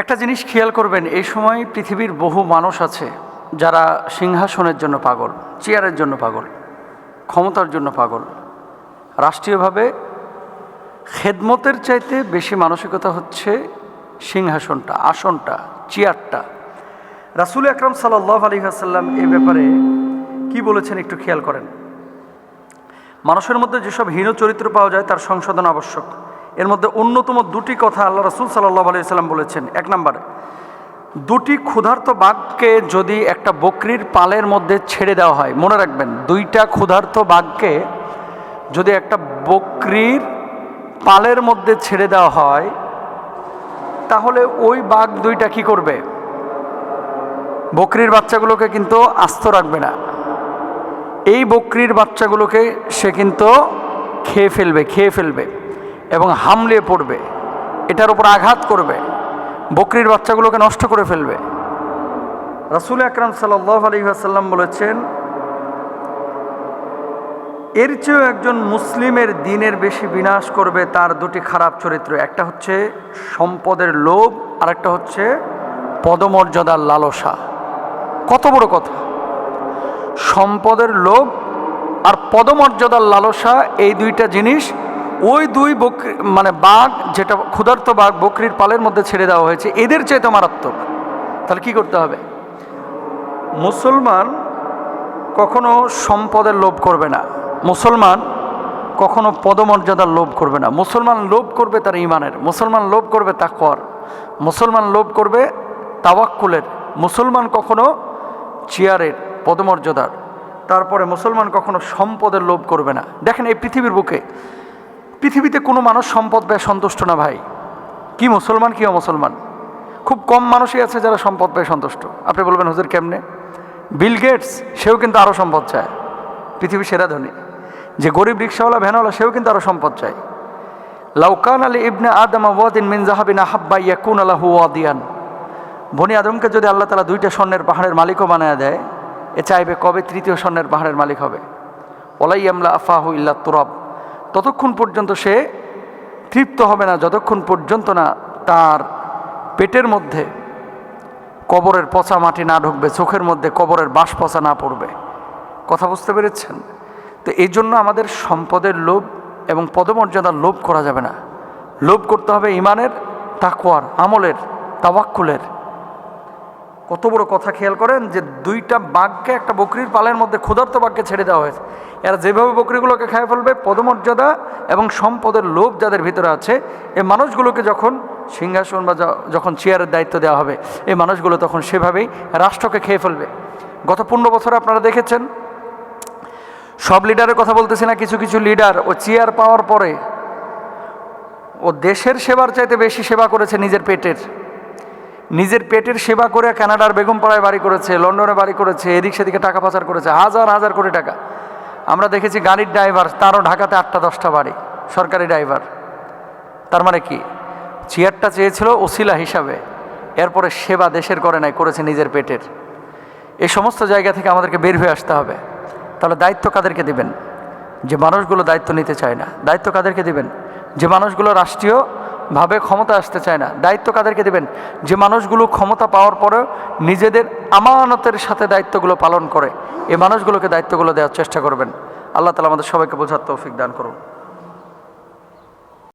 একটা জিনিস খেয়াল করবেন, এই সময় পৃথিবীর বহু মানুষ আছে যারা সিংহাসনের জন্য পাগল, চেয়ারের জন্য পাগল, ক্ষমতার জন্য পাগল। রাষ্ট্রীয়ভাবে খেদমতের চাইতে বেশি মানসিকতা হচ্ছে সিংহাসনটা, আসনটা, চেয়ারটা। রাসুল আকরম সাল্লাহ আলী আসাল্লাম এ ব্যাপারে কি বলেছেন একটু খেয়াল করেন। মানুষের মধ্যে যেসব হীন চরিত্র পাওয়া যায় তার সংশোধন আবশ্যক। এর মধ্যে অন্যতম দুটি কথা আল্লাহ রসুল সাল্লাহ আলি সাল্লাম বলেছেন। এক নম্বর, দুটি ক্ষুধার্ত বাঘকে যদি একটা বকরির পালের মধ্যে ছেড়ে দেওয়া হয়, মনে রাখবেন, দুইটা ক্ষুধার্ত বাঘকে যদি একটা বকরির পালের মধ্যে ছেড়ে দেওয়া হয়, তাহলে ওই বাঘ দুইটা কি করবে? বকরির বাচ্চাগুলোকে কিন্তু আস্ত রাখবে না। এই বকরির বাচ্চাগুলোকে সে কিন্তু খেয়ে ফেলবে খেয়ে ফেলবে। এবং হামলে পড়বে। এটার উপর আঘাত করবে। বকরির বাচ্চাগুলোকে নষ্ট করে ফেলবে। রাসুল আকরাম সাল্লাহ আলী আসাল্লাম বলেছেন, এর চেয়েও একজন মুসলিমের দিনের বেশি বিনাশ করবে তার দুটি খারাপ চরিত্র। একটা হচ্ছে সম্পদের লোভ আর একটা হচ্ছে পদমর্যাদার লালসা। কত বড় কথা। সম্পদের লোভ আর পদমর্যাদার লালসা, এই দুইটা জিনিস ওই দুই বকরি মানে বাঘ যেটা ক্ষুধার্ত বাঘ বকরির পালের মধ্যে ছেড়ে দেওয়া হয়েছে, এদের চেয়ে মারাত্মক। তাহলে কি করতে হবে? মুসলমান কখনো সম্পদের লোভ করবে না। মুসলমান কখনো পদমর্যাদার লোভ করবে না। মুসলমান লোভ করবে তার ইমানের মুসলমান লোভ করবে তাকওয়ার, মুসলমান লোভ করবে তাওয়াক্কুলের। মুসলমান কখনো চেয়ারের পদমর্যাদার, তারপরে মুসলমান কখনো সম্পদের লোভ করবে না। দেখেন এই পৃথিবীর বুকে পৃথিবীতে কোনো মানুষ সম্পদ পেয়ে সন্তুষ্ট না ভাই। কি মুসলমান কি মুসলমান খুব কম মানুষই আছে যারা সম্পদ পেয়ে সন্তুষ্ট। আপনি বলবেন, হুজুর, কেমনে? বিল গেটস, সেও কিন্তু আরও সম্পদ চায়। পৃথিবীর সেরা ধনী। যে গরিব রিক্সাওয়ালা, ভ্যানওয়ালা, সেও কিন্তু আরও সম্পদ চায়। লাউকান আলী ইবনে আদম ওয়াদিন মিন জাহাবিন আহাব্বা ইয়াকুন আলাহু ওয়াদিয়ান। বনি আদমকে যদি আল্লাহ তালা দুইটা স্বর্ণের পাহাড়ের মালিকও বানায় দেয়, এ চাইবে কবে তৃতীয় স্বর্ণের পাহাড়ের মালিক হবে? ওলাই আমলা আফাহু ইল্লা তুরব। ততক্ষণ পর্যন্ত সে তৃপ্ত হবে না, যতক্ষণ পর্যন্ত না তার পেটের মধ্যে কবরের পচা মাটি না ঢুকবে, চোখের মধ্যে কবরের বাস পচা না পড়বে। কথা বুঝতে পেরেছেন? তো এই জন্য আমাদের সম্পদের লোভ এবং পদমর্যাদার লোভ করা যাবে না। লোভ করতে হবে ইমানের, তাকওয়ার, আমলের, তাওয়াক্কুলের। কত বড় কথা খেয়াল করেন যে দুইটা বাঘকে একটা বকরির পালের মধ্যে ক্ষুধার্ত বাঘকে ছেড়ে দেওয়া হয়েছে। এরা যেভাবে বকরিগুলোকে খায় ফেলবে, পদমর্যাদা এবং সম্পদের লোভ যাদের ভিতরে আছে এই মানুষগুলোকে যখন সিংহাসন বা যখন চেয়ারের দায়িত্ব দেওয়া হবে এই মানুষগুলো তখন সেভাবেই রাষ্ট্রকে খেয়ে ফেলবে। গত পনেরো বছরে আপনারা দেখেছেন, সব লিডারের কথা বলতেছি না, কিছু কিছু লিডার ও চেয়ার পাওয়ার পরে ও দেশের সেবার চাইতে বেশি সেবা করেছে নিজের পেটের। নিজের পেটের সেবা করে কানাডার বেগমপাড়ায় বাড়ি করেছে, লন্ডনে বাড়ি করেছে, এদিক সেদিকে টাকা পাচার করেছে, হাজার হাজার কোটি টাকা। আমরা দেখেছি গাড়ির ড্রাইভার, তারও ঢাকাতে আটটা, দশটা বাড়ি, সরকারি ড্রাইভার। তার মানে কি? চেয়ারটা চেয়েছিল ওসিলা হিসাবে, এরপরে সেবা দেশের করে নাই, করেছে নিজের পেটের। এই সমস্ত জায়গা থেকে আমাদেরকে বের হয়ে আসতে হবে। তাহলে দায়িত্ব কাদেরকে দিবেন? যে মানুষগুলো দায়িত্ব নিতে চায় না, দায়িত্ব কাদেরকে দিবেন? যে মানুষগুলো রাষ্ট্রীয়ভাবে ক্ষমতা আসতে চায় না। দায়িত্ব কাদেরকে দেবেন? যে মানুষগুলো ক্ষমতা পাওয়ার পরেও নিজেদের আমানতের সাথে দায়িত্বগুলো পালন করে এই মানুষগুলোকে দায়িত্বগুলো দেওয়ার চেষ্টা করবেন। আল্লাহ তালা আমাদের সবাইকে বোঝার তৌফিক দান করুন।